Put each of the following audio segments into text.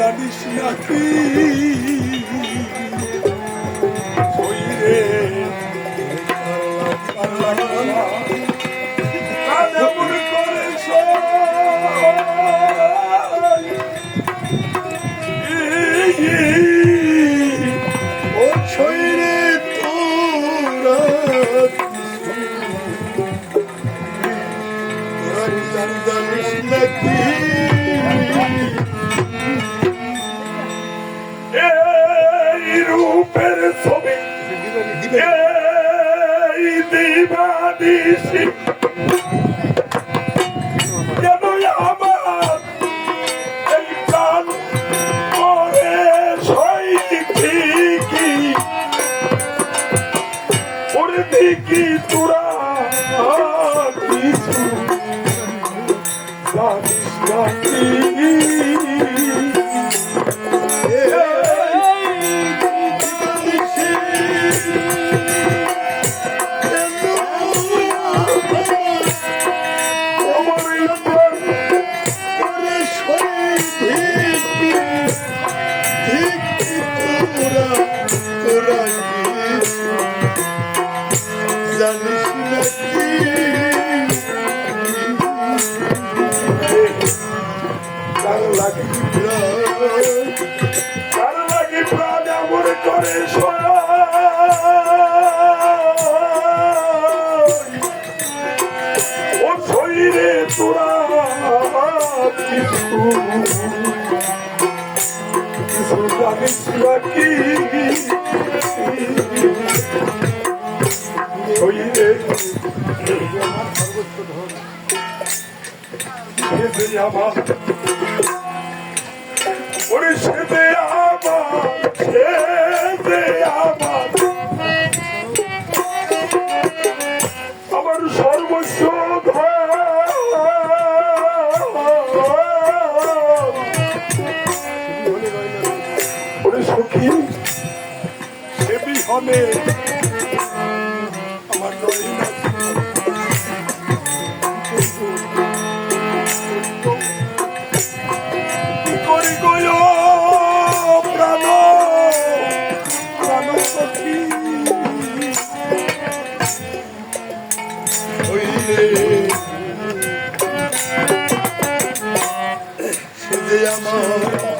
জানিস নাকি শরীরে আল্লাহ ওরে দেখি তোরা কিছু জানিস নাকি জানিস শরীরে সেদে আমার ওরে সেদে আমার সেদে আমার ওরে সখী সে বিহনে আমার নয় না কি করি গয় প্রাণ প্রাণ সখী হইলে সে যে আমার আমার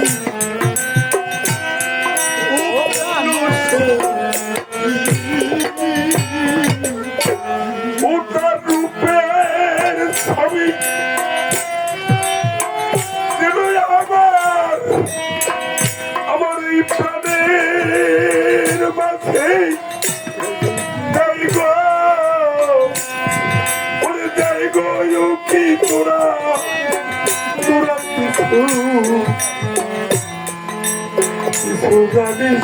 কিছু কিছু জানিস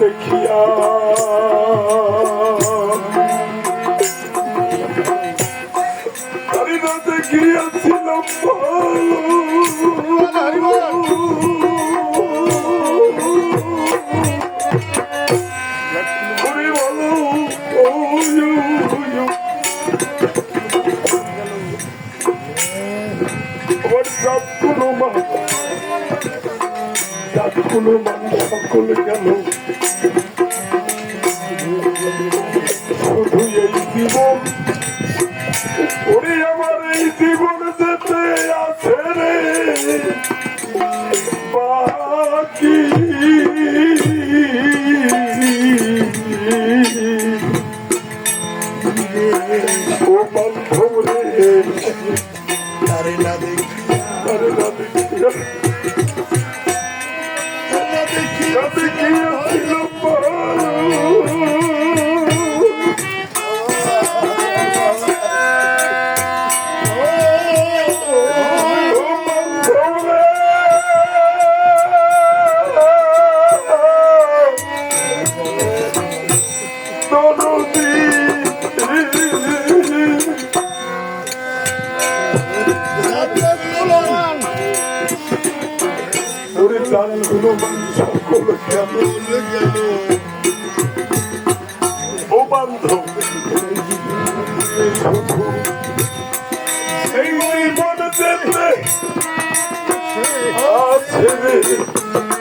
দেখিয়া কবি কি হইল পর গানগুলো সকল কেমন গেল আছে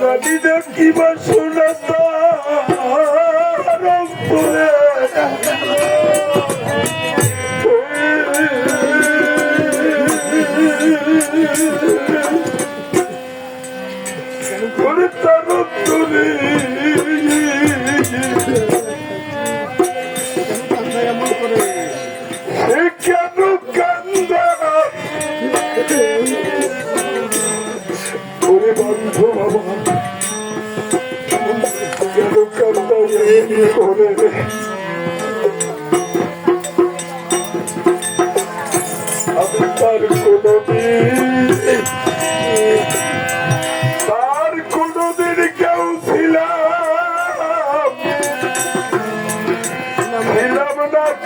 নদীতে কিবা শোনাতা রংপুরে Good at the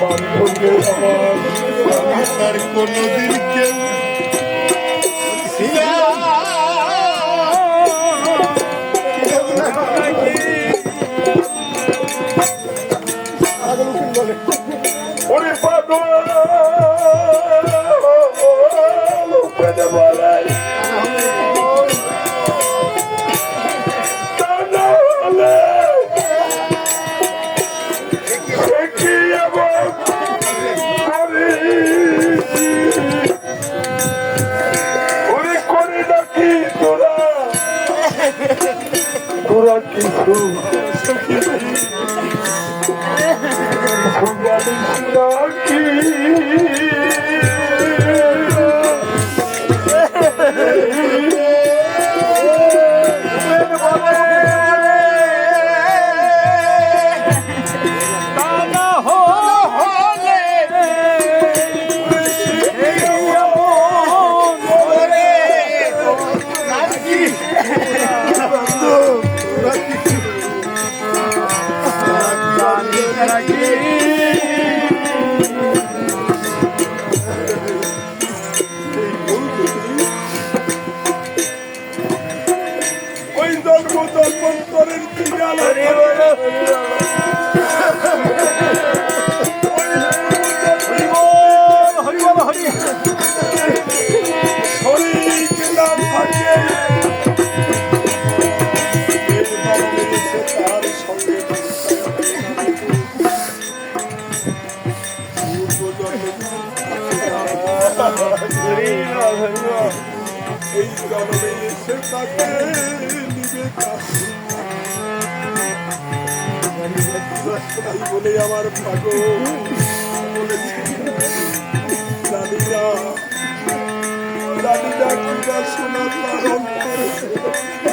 বান্ধবী আমার কোনোদিন কেউ ওই জন্ম জন্মান্তরের বিড়াল হরি তাকে নিবে বলে আমার পাগল বলেছে দাদিরা দাদিরা কিনা শোনা হরি